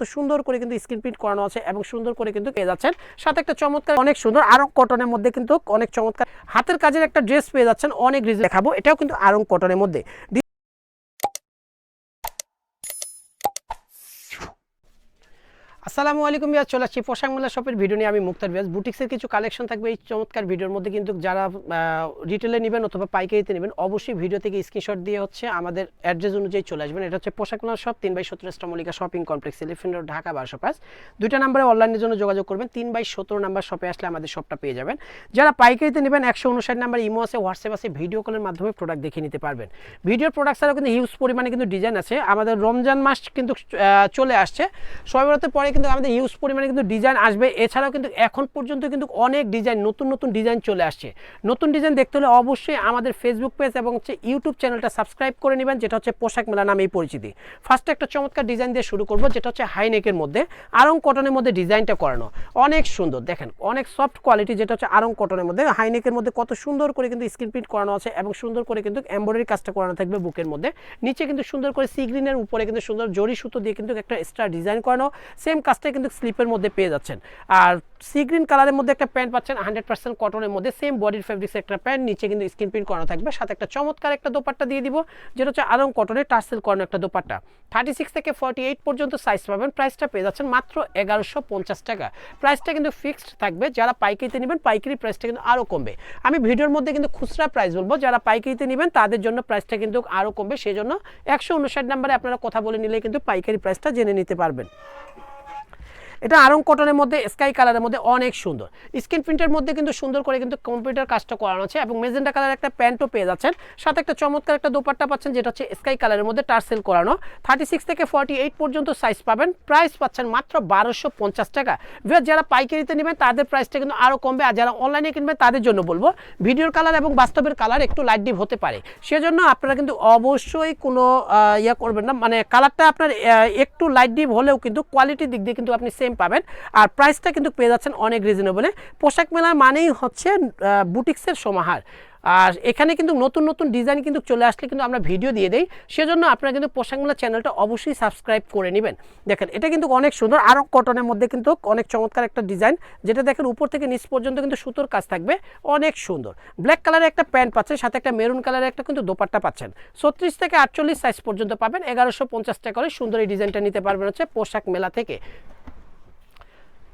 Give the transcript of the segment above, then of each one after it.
তো সুন্দর করে কিন্তু স্ক্রিন প্রিন্ট করানো আছে এবং সুন্দর করে কিন্তু পেয়ে যাচ্ছেন। সাথে একটা চমৎকার, অনেক সুন্দর আরং কটনের মধ্যে কিন্তু অনেক চমৎকার হাতের কাজের একটা ড্রেস পেয়ে যাচ্ছেন, অনেক রিজ দেখাবো। এটাও কিন্তু আরং কটনের মধ্যে। আসসালামু আলাইকুম বিয়াজ চলে আসছি পোশাক মেলা শপের ভিডিও নিয়ে। আমি মুক্তার বিয়াজ বুটিক্সের কিছু কালেকশন থাকবে। এই চমৎকার ভিডিওর মধ্যে কিন্তু যারা রিটেলে নেবেন অথবা পাইকারিতে নেবেন, অবশ্যই ভিডিও থেকে স্ক্রিনশট দিয়ে হচ্ছে আমাদের অ্যাড্রেস অনুযায়ী চলে আসবেন। এটা হচ্ছে পোশাক মেলা শপ তিন বাই সতেরো স্টমলিকা shopping complex elephant road Dhaka বারোশো পাঁচ। দুইটা নাম্বারে অনলাইনের জন্য যোগাযোগ করবেন। তিন বাই সতেরো নাম্বার শপে আসলে আমাদের শপটা পেয়ে যাবেন। যারা পাইকারিতে নেবেন, একশো উনষাট নাম্বার ইমো আছে, হোয়াটসঅ্যাপ আছে ভিডিও কলের মাধ্যমে প্রোডাক্ট দেখে নিতে পারবেন। ভিডিওর প্রোডাক্ট ছাড়াও কিন্তু হিউজ পরিমাণে কিন্তু ডিজাইন আছে। আমাদের রমজান মাস কিন্তু চলে আসছে। সবাই পরে কিন্তু আমাদের হিউজ পরিমাণে কিন্তু ডিজাইন আসবে। এছাড়াও কিন্তু এখন পর্যন্ত কিন্তু অনেক ডিজাইন নতুন নতুন ডিজাইন চলে আসছে। নতুন ডিজাইন দেখতে হলে অবশ্যই আমাদের ফেসবুক পেজ এবং হচ্ছে ইউটিউব চ্যানেলটা সাবস্ক্রাইব করে নেবেন, যেটা হচ্ছে পোশাক মেলা নামেই পরিচিতি। ফার্স্টে একটা চমৎকার ডিজাইন দিয়ে শুরু করব, যেটা হচ্ছে হাইনেকের মধ্যে আরং কটনের মধ্যে ডিজাইনটা করানো। অনেক সুন্দর, দেখেন, অনেক সফট কোয়ালিটি যেটা হচ্ছে আরং কটনের মধ্যে। হাইনেকের মধ্যে কত সুন্দর করে কিন্তু স্ক্রিন প্রিন্ট করানো আছে এবং সুন্দর করে কিন্তু এমব্রয়ডারি কাজটা করানো থাকবে বুকের মধ্যে। নিচে কিন্তু সুন্দর করে সি গ্রিনের উপরে কিন্তু সুন্দর জরি সুতো দিয়ে কিন্তু একটা এক্সট্রা ডিজাইন করানো। সেম কাজটা কিন্তু স্লিপের মধ্যে পেয়ে যাচ্ছেন। আর সি গ্রিন কালারের মধ্যে একটা প্যান্ট পাচ্ছেন হান্ড্রেড পার্সেন্ট কটনের মধ্যে সেম বডির ফেব্রিক্স একটা প্যান্ট নিচে কিন্তু স্ক্রিন প্রিন্ট করানো থাকবে। সাথে একটা চমৎকার একটা দোপাট্টা দিয়ে দিব, যেটা হচ্ছে আরং কটনের টার্সেল করানো একটা দোপাট্টা। থার্টি সিক্স থেকে ফর্টি এইট পর্যন্ত সাইজ পাবেন। প্রাইসটা পেয়ে যাচ্ছেন মাত্র এগারোশো পঞ্চাশ টাকা। প্রাইসটা কিন্তু ফিক্সড থাকবে। যারা পাইকারিতে নেবেন, পাইকারি প্রাইসটা কিন্তু আরও কমবে। আমি ভিডিওর মধ্যে কিন্তু খুচরা প্রাইস বলব। যারা পাইকারিতে নেবেন, তাদের জন্য প্রাইসটা কিন্তু আরও কমবে। সেই জন্য একশো উনষাট নাম্বারে আপনারা কথা বলে নিলে কিন্তু পাইকারি প্রাইসটা জেনে নিতে পারবেন। এটা আরং কটনের মধ্যে স্কাই কালারের মধ্যে অনেক সুন্দর। স্ক্রিন প্রিন্টের মধ্যে কিন্তু সুন্দর করে কিন্তু কম্পিউটার কাজটা করানো আছে এবং মেজেন্ডা কালার একটা প্যান্টও পেয়ে যাচ্ছেন। সাথে একটা চমৎকার একটা দোপাট্টা পাচ্ছেন, যেটা হচ্ছে স্কাই কালারের মধ্যে টার্সেল করানো। থার্টি সিক্স থেকে ফর্টি এইট পর্যন্ত সাইজ পাবেন। প্রাইস পাচ্ছেন মাত্র বারোশো পঞ্চাশ টাকা। যারা পাইকারিতে নেবেন, তাদের প্রাইসটা কিন্তু আরও কমবে। আর যারা অনলাইনে কিনবেন, তাদের জন্য বলব, ভিডিওর কালার এবং বাস্তবের কালার একটু লাইট ডিপ হতে পারে। সেজন্য আপনারা কিন্তু অবশ্যই কোনো ইয়ে করবেন না। মানে কালারটা আপনার একটু লাইট ডিপ হলেও কিন্তু কোয়ালিটির দিক দিয়ে কিন্তু আপনি সেম পাবেন। আর প্রাইসটা কিন্তু পেয়ে যাচ্ছেন অনেক রিজনেবলে পোশাক মেলার মানেই হচ্ছে বুটিক্সের সমাহার। আর এখানে কিন্তু নতুন নতুন ডিজাইন কিন্তু চলে আসলে কিন্তু আমরা ভিডিও দিয়ে দিই। সেজন্য আপনারা কিন্তু পোশাক মেলা চ্যানেলটা অবশ্যই সাবস্ক্রাইব করে নেবেন। দেখেন, এটা কিন্তু অনেক সুন্দর। আরও কটনের মধ্যে কিন্তু অনেক চমৎকার একটা ডিজাইন যেটা দেখেন উপর থেকে নিচ পর্যন্ত কিন্তু সুতোর কাজ থাকবে। অনেক সুন্দর। ব্ল্যাক কালারের একটা প্যান্ট পাচ্ছেন, সাথে একটা মেরুন কালারের একটা কিন্তু দোপাট্টা পাচ্ছেন। ছত্রিশ থেকে আটচল্লিশ সাইজ পর্যন্ত পাবেন। এগারোশো পঞ্চাশ টাকা করে সুন্দর এই ডিজাইনটা নিতে পারবেন হচ্ছে পোশাক মেলা থেকে।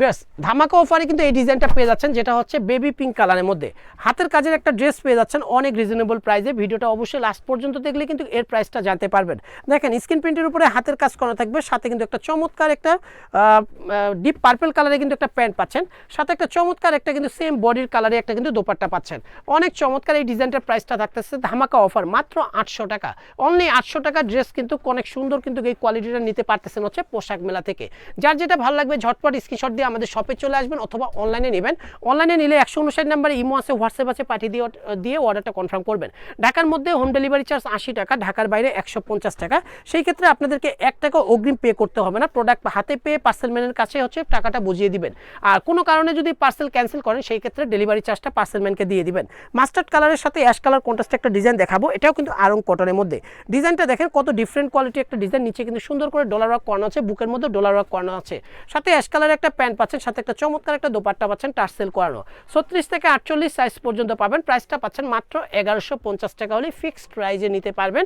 বেশ ধামাকা অফারে কিন্তু এই ডিজাইনটা পেয়ে যাচ্ছেন, যেটা হচ্ছে বেবি পিঙ্ক কালারের মধ্যে। হাতের কাজের একটা ড্রেস পেয়ে যাচ্ছেন, অনেক রিজনেবল প্রাইসে ভিডিওটা অবশ্যই লাস্ট পর্যন্ত দেখলে কিন্তু এর প্রাইসটা জানতে পারবেন। দেখেন স্ক্রিন প্রিন্টের উপরে হাতের কাজ করা থাকবে, সাথে কিন্তু একটা চমৎকার একটা ডিপ পার্পল কালারে কিন্তু একটা প্যান্ট পাচ্ছেন, সাথে একটা চমৎকার একটা কিন্তু সেম বডির কালারে একটা কিন্তু দোপাট্টা পাচ্ছেন। অনেক চমৎকার এই ডিজাইনটার প্রাইসটা থাকতেছে, ধামাকা অফার মাত্র আটশো টাকা। অনলি আটশো টাকা ড্রেস কিন্তু অনেক সুন্দর কিন্তু এই কোয়ালিটিটা নিতে পারতেছেন হচ্ছে পোশাক মেলা থেকে। যার যেটা ভালো লাগবে, ঝটপট স্ক্রিনশট দিয়ে আমাদের শপে চলে আসবেন অথবা অনলাইনে নেবেন। অনলাইনে নিলে একশো উনষাট নাম্বারে ইমো আছে হোয়াটসঅ্যাপ আছে, পাঠিয়ে দিয়ে দিয়ে অর্ডারটা কনফার্ম করবেন। ঢাকার মধ্যে হোম ডেলিভারি চার্জ আশি টাকা, ঢাকার বাইরে একশো পঞ্চাশ টাকা। সেই ক্ষেত্রে আপনাদেরকে এক টাকা অগ্রিম পে করতে হবে না। প্রোডাক্ট হাতে পেয়ে পার্সেল ম্যানের কাছে হচ্ছে টাকাটা বুঝিয়ে দিবেন। আর কোনো কারণে যদি পার্সেল ক্যান্সেল করেন, সেই ক্ষেত্রে ডেলিভারি চার্জটা পার্সেল ম্যানকে দিয়ে দিবেন। মাস্টার্ড কালারের সাথে অ্যাশ কালার কন্ট্রাস্টে একটা ডিজাইন দেখাবো। এটাও কিন্তু আরং কটনের মধ্যে। ডিজাইনটা দেখেন কত ডিফারেন্ট কোয়ালিটি একটা ডিজাইন নিচে কিন্তু সুন্দর করে ডলার ওয়ার্ক করানো আছে, বুকের মধ্যে ডলার ওয়ার্ক করানো আছে। সাথে অ্যাশ কালারের একটা প্যান্ট পাচ্ছেন সাথে একটা চমৎকার একটা দোপাট্টা পাচ্ছেন টার্সেল করানো ছত্রিশ থেকে আটচল্লিশ সাইজ পর্যন্ত পাবেন। প্রাইসটা পাচ্ছেন মাত্র এগারোশো পঞ্চাশ টাকা হলে ফিক্সড প্রাইজে নিতে পারবেন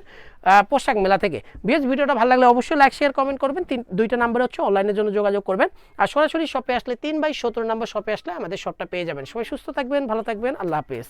পোশাক মেলা থেকে। বিএস ভিডিওটা ভালো লাগলে অবশ্যই লাইক শেয়ার কমেন্ট করবেন। তিন, দুইটা নাম্বার হচ্ছে অনলাইনের জন্য যোগাযোগ করবেন। আর সরাসরি শপে আসলে তিন বাই সতেরো নাম্বার শপে আসলে আমাদের শপটা পেয়ে যাবেন। সবাই সুস্থ থাকবেন, ভালো থাকবেন। আল্লাহ হাফিজ।